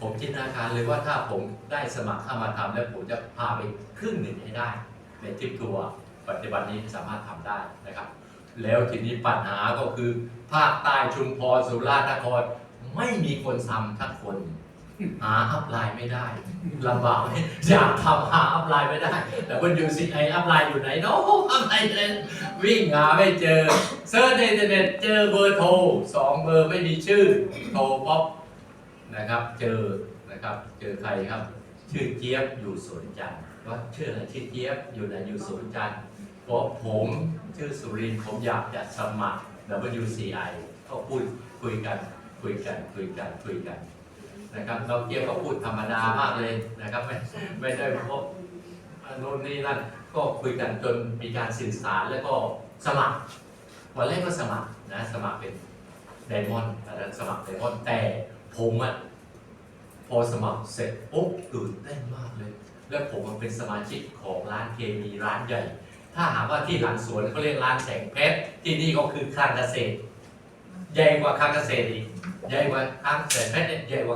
ผมจินตนาการเลยว่าถ้าผมได้สมัครเข้ามาทำแล้วผมจะพาไปครึ่งหนึ่งให้ได้ ในทริปทัวร์ปัจจุบันนี้สามารถทำได้นะครับ แล้วทีนี้ปัญหาก็คือภาคใต้ชุมพรสุราษฎร์นครไม่มีคนทำทักคนหาอัพไลน์ไม่ได้ลำบากอยากทำหาอัพไลน์ไม่ได้ แต่คนยูซีไออัพไลน์อยู่ไหนเนาะอัพไลน์เลยวิ่งหาไม่เจอเซิร์ชในอินเทอร์เน็ตเจอเบอร์โทรสองเบอร์ไม่มีชื่อโทรป๊อป นะครับ เจอนะครับ เจอใครครับ ชื่อเจี๊ยบอยู่สวนจันทร์ว่าชื่ออะไรชื่อเจี๊ยบอยู่ไหนอยู่สวนจันทร์บอกผมชื่อสุรินทร์ผมอยากจะสมัคร WCI ก็พูดคุยกันคุยกันคุยกันคุยกันนะครับเราเจี๊ยบก็พูดธรรมดามากเลยนะครับ ไม่ไม่ได้พบโน่นนี่นั่นก็คุยกันจนมีการสื่อสารแล้วก็สมัครวันแรกก็สมัครนะสมัครเป็น ไดมอนด์อันนั้นสมัครไดมอนด์แต่ผมอะพอสมัครเสร็จปุ๊บตื่นเต้นมากเลย และผมมันเป็นสมาชิกของร้านเคมีร้านใหญ่ ถ้าหากว่าที่หลังสวนเขาเรียกร้านแสงเพชรที่นี่ก็คือคลังเกษตร ใหญ่กว่าคลังเกษตรอีก ใหญ่กว่าคลังแสงเพชรเนี่ยใหญ่กว่า